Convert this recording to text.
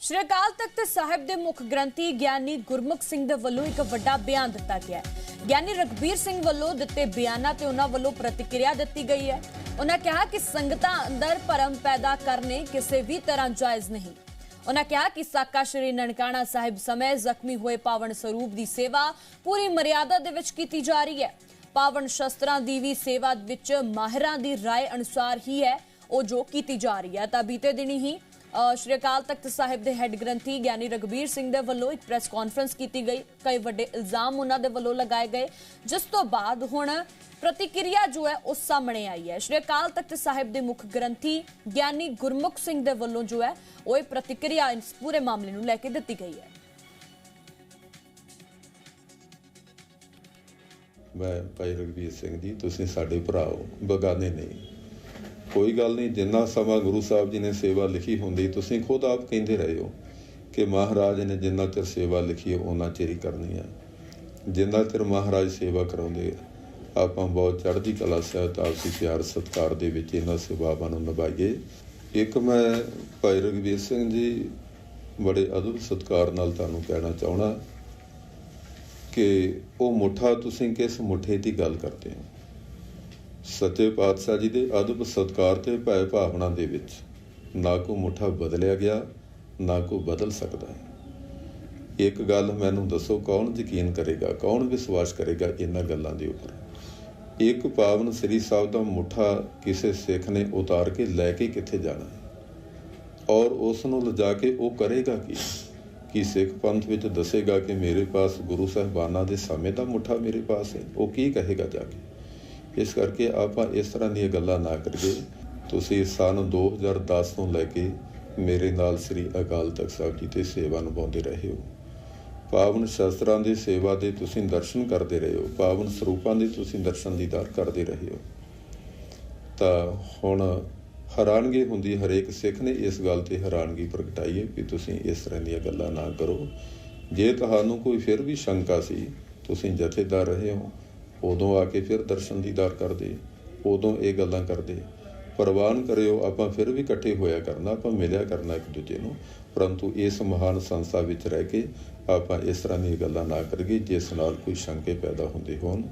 ਸ਼੍ਰੀ ਅਕਾਲ ਤਖਤ ਸਾਹਿਬ ਦੇ ਮੁੱਖ ਗ੍ਰੰਥੀ ਗਿਆਨੀ ਗੁਰਮੁਖ ਸਿੰਘ ਦੇ ਵੱਲੋਂ ਇੱਕ ਵੱਡਾ ਬਿਆਨ ਦਿੱਤਾ ਗਿਆ ਹੈ ਗਿਆਨੀ ਰਗਬੀਰ ਸਿੰਘ ਵੱਲੋਂ ਦਿੱਤੇ ਬਿਆਨਾਂ ਤੇ ਉਹਨਾਂ ਵੱਲੋਂ ਪ੍ਰਤੀਕਿਰਿਆ ਦਿੱਤੀ ਗਈ ਹੈ ਉਹਨਾਂ ਕਿਹਾ ਕਿ ਸੰਗਤਾਂ ਅੰਦਰ ਭਰਮ ਪੈਦਾ ਕਰਨੇ ਕਿਸੇ ਵੀ ਤਰ੍ਹਾਂ ਜਾਇਜ਼ ਨਹੀਂ ਉਹਨਾਂ ਕਿਹਾ ਕਿ ਸਾਕਾ ਸ਼੍ਰੀ ਨਨਕਾਣਾ ਸਾਹਿਬ ਸਮੇਂ ਜ਼ਖਮੀ ਹੋਏ ਪਾਵਨ ਸਰੂਪ ਦੀ ਸੇਵਾ ਪੂਰੀ ਮਰਿਆਦਾ ਦੇ ਵਿੱਚ ਕੀਤੀ ਜਾ ਰਹੀ ਹੈ ਪਾਵਨ ਸ਼ਸਤਰਾਂ ਦੀ ਵੀ ਸੇਵਾ ਵਿੱਚ ਮਾਹਿਰਾਂ ਦੀ رائے ਅਨੁਸਾਰ ਹੀ ਹੈ ਉਹ ਜੋ ਕੀਤੀ ਜਾ ਰਹੀ ਹੈ ਤਾਂ ਬੀਤੇ ਦਿਨੀ ਹੀ ਅ, ਸ਼੍ਰੀ ਅਕਾਲ ਤਖਤ ਸਾਹਿਬ ਦੇ ਹੈੱਡ ਗ੍ਰੰਥੀ ਗਿਆਨੀ ਰਗਬੀਰ ਸਿੰਘ ਦੇ ਵੱਲੋਂ ਇੱਕ ਪ੍ਰੈਸ ਕਾਨਫਰੰਸ ਕੀਤੀ ਗਈ। ਕਈ ਵੱਡੇ ਇਲਜ਼ਾਮ ਉਹਨਾਂ ਦੇ ਵੱਲੋਂ ਲਗਾਏ ਗਏ। ਜਿਸ ਤੋਂ ਬਾਅਦ ਹੁਣ ਪ੍ਰਤੀਕਿਰਿਆ ਜੋ ਹੈ, ਉਹ ਸਾਹਮਣੇ ਆਈ ਹੈ। ਸ਼੍ਰੀ ਅਕਾਲ ਤਖਤ ਸਾਹਿਬ ਦੇ ਮੁੱਖ ਗ੍ਰੰਥੀ ਗਿਆਨੀ ਗੁਰਮੁਖ ਸਿੰਘ ਦੇ ਵੱਲੋਂ ਜੋ ਹੈ, ਉਹ ਇਹ ਪ੍ਰਤੀਕਿਰਿਆ ਇਸ ਪੂਰੇ ਮਾਮਲੇ ਨੂੰ ਲੈ ਕੇ ਦਿੱਤੀ ਗਈ ਹੈ। ਮੈਂ ਭਾਈ ਰਘਵੀਰ ਸਿੰਘ ਜੀ, ਤੁਸੀਂ ਸਾਡੇ ਭਰਾ ਹੋ। ਬਗਾਨੇ ਨਹੀਂ। ਕੋਈ ਗੱਲ ਨਹੀਂ, ਜਿੰਨਾ ਸਮਾਂ ਗੁਰੂ ਸਾਹਿਬ ਜੀ ਨੇ ਸੇਵਾ ਲਿਖੀ ਹੁੰਦੀ, ਤੁਸੀਂ ਖੁਦ ਆਪ ਕਹਿੰਦੇ ਰਹੇ ਹੋ ਕਿ ਮਹਾਰਾਜ ਨੇ ਜਿੰਨਾ ਚਿਰ ਸੇਵਾ ਲਿਖੀ ਹੈ ਉਹਨਾਂ ਚਿਰ ਹੀ ਕਰਨੀ ਹੈ। ਜਿੰਨਾ ਚਿਰ ਮਹਾਰਾਜ ਸੇਵਾ ਕਰਾਉਂਦੇ ਆਪਾਂ ਬਹੁਤ ਚੜ੍ਹਦੀ ਕਲਾ ਸਹਿਤ ਆਪਸੀ ਪਿਆਰ ਸਤਿਕਾਰ ਦੇ ਵਿੱਚ ਇਹਨਾਂ ਸੇਵਾਵਾਂ ਨੂੰ ਨਿਭਾਈਏ। ਇੱਕ ਮੈਂ ਭਾਈ ਰਘਵੀਰ ਸਿੰਘ ਜੀ ਬੜੇ ਅਦਬ ਸਤਿਕਾਰ ਨਾਲ ਤੁਹਾਨੂੰ ਕਹਿਣਾ ਚਾਹਣਾ ਕਿ ਉਹ ਮੁੱਠਾ ਤੁਸੀਂ ਕਿਸ ਮੁੱਠੇ ਦੀ ਗੱਲ ਕਰਦੇ ਹੋ? ਸੱਚੇ ਪਾਤਸ਼ਾਹ ਜੀ ਦੇ ਅਦਬ ਸਤਕਾਰ ਤੇ ਭੈ ਭਾਵਨਾ ਦੇ ਵਿੱਚ ਨਾ ਕੋ ਮੁੱਠਾ ਬਦਲਿਆ ਗਿਆ, ਨਾ ਕੋ ਬਦਲ ਸਕਦਾ ਹੈ। ਇੱਕ ਗੱਲ ਮੈਨੂੰ ਦੱਸੋ, ਕੌਣ ਯਕੀਨ ਕਰੇਗਾ, ਕੌਣ ਵਿਸ਼ਵਾਸ ਕਰੇਗਾ ਇਹਨਾਂ ਗੱਲਾਂ ਦੇ ਉੱਪਰ? ਇੱਕ ਪਾਵਨ ਸ੍ਰੀ ਸਾਹਿਬ ਦਾ ਮੁੱਠਾ ਕਿਸੇ ਸਿੱਖ ਨੇ ਉਤਾਰ ਕੇ ਲੈ ਕੇ ਕਿੱਥੇ ਜਾਣਾ ਔਰ ਉਸ ਨੂੰ ਲਿਜਾ ਕੇ ਉਹ ਕਰੇਗਾ ਕੀ? ਕੀ ਸਿੱਖ ਪੰਥ ਵਿੱਚ ਦੱਸੇਗਾ ਕਿ ਮੇਰੇ ਪਾਸ ਗੁਰੂ ਸਾਹਿਬਾਨਾਂ ਦੇ ਸਮੇਂ ਦਾ ਮੁੱਠਾ ਮੇਰੇ ਪਾਸ ਹੈ? ਉਹ ਕੀ ਕਹੇਗਾ ਜਾ ਕੇ? ਇਸ ਕਰਕੇ ਆਪਾਂ ਇਸ ਤਰ੍ਹਾਂ ਦੀਆਂ ਗੱਲਾਂ ਨਾ ਕਰੀਏ। ਤੁਸੀਂ ਸਨ 2010 ਤੋਂ ਲੈ ਕੇ ਮੇਰੇ ਨਾਲ ਸ੍ਰੀ ਅਕਾਲ ਤਖਤ ਸਾਹਿਬ ਜੀ ਤੇ ਸੇਵਾ ਨਿਭਾਉਂਦੇ ਰਹੇ ਹੋ। ਪਾਵਨ ਸ਼ਸਤਰਾਂ ਦੀ ਸੇਵਾ ਦੇ ਤੁਸੀਂ ਦਰਸ਼ਨ ਕਰਦੇ ਰਹੇ ਹੋ। ਪਾਵਨ ਸਰੂਪਾਂ ਦੇ ਤੁਸੀਂ ਦਰਸ਼ਨ ਦੀਦਾਰ ਕਰਦੇ ਰਹੇ ਹੋ। ਤਾਂ ਹੁਣ ਹੈਰਾਨਗੀ ਹੁੰਦੀ, ਹਰੇਕ ਸਿੱਖ ਨੇ ਇਸ ਗੱਲ ਤੇ ਹੈਰਾਨਗੀ ਪ੍ਰਗਟਾਈ ਹੈ ਕਿ ਤੁਸੀਂ ਇਸ ਤਰ੍ਹਾਂ ਦੀਆਂ ਗੱਲਾਂ ਨਾ ਕਰੋ। ਜੇ ਤੁਹਾਨੂੰ ਕੋਈ ਫਿਰ ਵੀ ਸ਼ੰਕਾ ਸੀ, ਤੁਸੀਂ ਜਥੇਦਾਰ ਰਹੇ ਹੋ। ਉਦੋਂ ਆ ਕੇ ਫਿਰ ਦਰਸ਼ਨ ਦੀਦਾਰ ਕਰਦੇ, ਉਦੋਂ ਇਹ ਗੱਲਾਂ ਕਰਦੇ। ਪ੍ਰਵਾਨ ਕਰਿਓ, ਆਪਾਂ ਫਿਰ ਵੀ ਇਕੱਠੇ ਹੋਇਆ ਕਰਨਾ, ਆਪਾਂ ਮਿਲਿਆ ਕਰਨਾ ਇੱਕ ਦੂਜੇ ਨੂੰ। ਪਰੰਤੂ ਇਸ ਮਹਾਨ ਸੰਸਥਾ ਵਿੱਚ ਰਹਿ ਕੇ ਆਪਾਂ ਇਸ ਤਰ੍ਹਾਂ ਦੀਆਂ ਗੱਲਾਂ ਨਾ ਕਰੀਏ, ਜਿਸ ਨਾਲ ਕੋਈ ਸ਼ੰਕੇ ਪੈਦਾ ਹੁੰਦੇ ਹੋਣ।